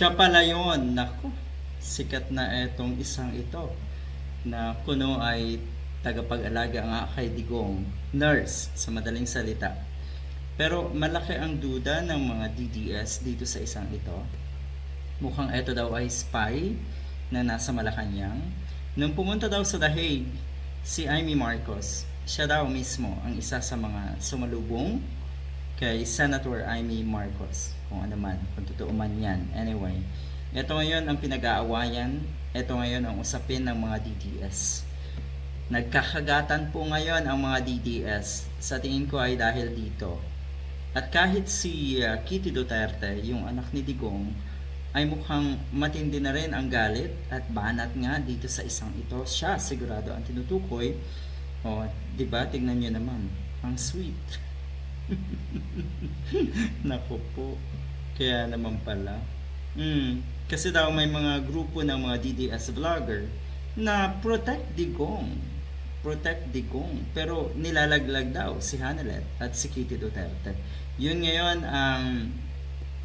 Siya pala yun. Naku, sikat na etong isang ito na kuno ay tagapag-alaga nga kay Digong. Nurse, sa madaling salita. Pero malaki ang duda ng mga DDS dito sa isang ito. Mukhang ito daw ay spy na nasa Malacanang. Nung pumunta daw sa The Hague, si Amy Marcos, siya daw mismo ang isa sa mga sumalubong kay Senator Amy Marcos. Kung ano man, kung totoo man yan. Anyway, ito ngayon ang pinag-aawayan. Ito ngayon ang usapin ng mga DDS. Nagkakagatan po ngayon ang mga DDS. Sa tingin ko ay dahil dito. At kahit si uh, Kitty Duterte, yung anak ni Digong, ay mukhang matindi na rin ang galit at banat nga dito sa isang ito. Siya sigurado ang tinutukoy. O, di ba? Tignan nyo naman. Ang sweet. Naku po. Kaya naman pala. Mm, kasi daw may mga grupo ng mga DDS vlogger na protect Digong. Protect Digong. Pero nilalaglag daw si Hanelet at si Kitty Duterte. Yun ngayon ang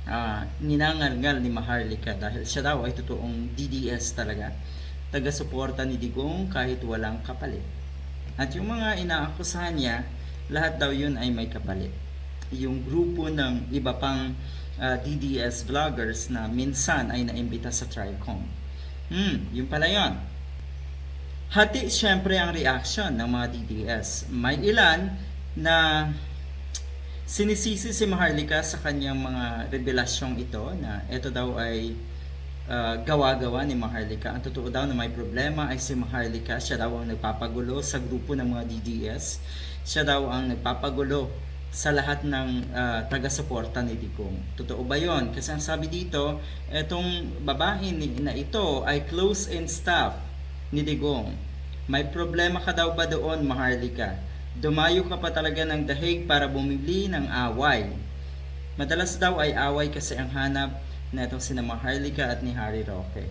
ah, ninangalngal ni Maharlika dahil siya daw ay totoong DDS talaga. Taga-suporta ni Digong kahit walang kapalit. At yung mga inaakusahan niya, lahat daw yun ay may kapalit. Yung grupo ng iba pang ah, DDS vloggers na minsan ay naimbita sa TRICOM. Hmm, yun pala yun. Hati syempre ang reaction ng mga DDS. May ilan na sinisisi si Maharlika sa kanyang mga revelasyong ito na ito daw ay uh, gawa-gawa ni Maharlika. Ang totoo daw na may problema ay si Maharlika. Siya daw ang nagpapagulo sa grupo ng mga DDS. Siya daw ang nagpapagulo sa lahat ng uh, taga-suporta ni Digong. Totoo ba yon? Kasi ang sabi dito, etong babae na ito ay close in staff ni Digong. May problema ka daw ba doon, Maharlika? Dumayo ka pa talaga ng dahig para bumili ng away. Madalas daw ay away kasi ang hanap na itong sina Maharlika at ni Harry Roque.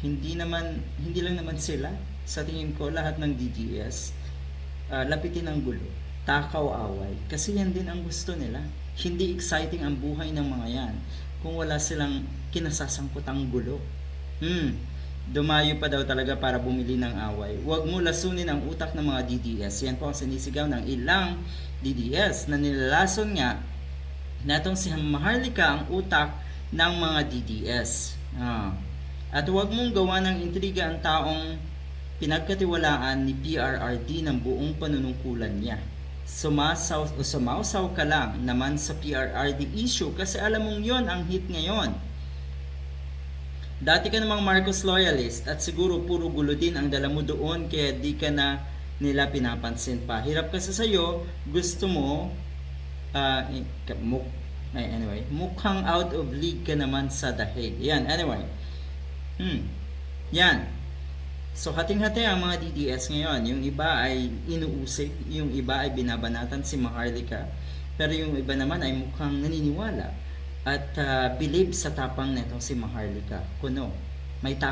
Hindi naman, hindi lang naman sila. Sa tingin ko, lahat ng DDS, ah, lapitin ang gulo. Takaw away. Kasi yan din ang gusto nila. Hindi exciting ang buhay ng mga yan kung wala silang kinasasangkutang gulo. Hmm, dumayo pa daw talaga para bumili ng away. Huwag mo lasunin ang utak ng mga DDS. Yan po ang sinisigaw ng ilang DDS na nilalason nga na itong si Maharlika ang utak ng mga DDS. Ah. At huwag mong gawa ng intriga ang taong pinagkatiwalaan ni PRRD ng buong panunungkulan niya. Sumasaw o sumausaw ka lang naman sa PRRD issue kasi alam mong yon ang hit ngayon. Dati ka namang Marcos loyalist at siguro puro gulo din ang dala mo doon kaya di ka na nila pinapansin pa. Hirap kasi sa'yo, gusto mo, muk ay, anyway, mukhang out of league ka naman sa dahil. Yan, anyway. Hmm. Yan. So, hating-hati ang mga DDS ngayon. Yung iba ay inuusig, yung iba ay binabanatan si Maharlika, pero yung iba naman ay mukhang naniniwala at ah, believe sa tapang netong si Maharlika. Kuno, may tapang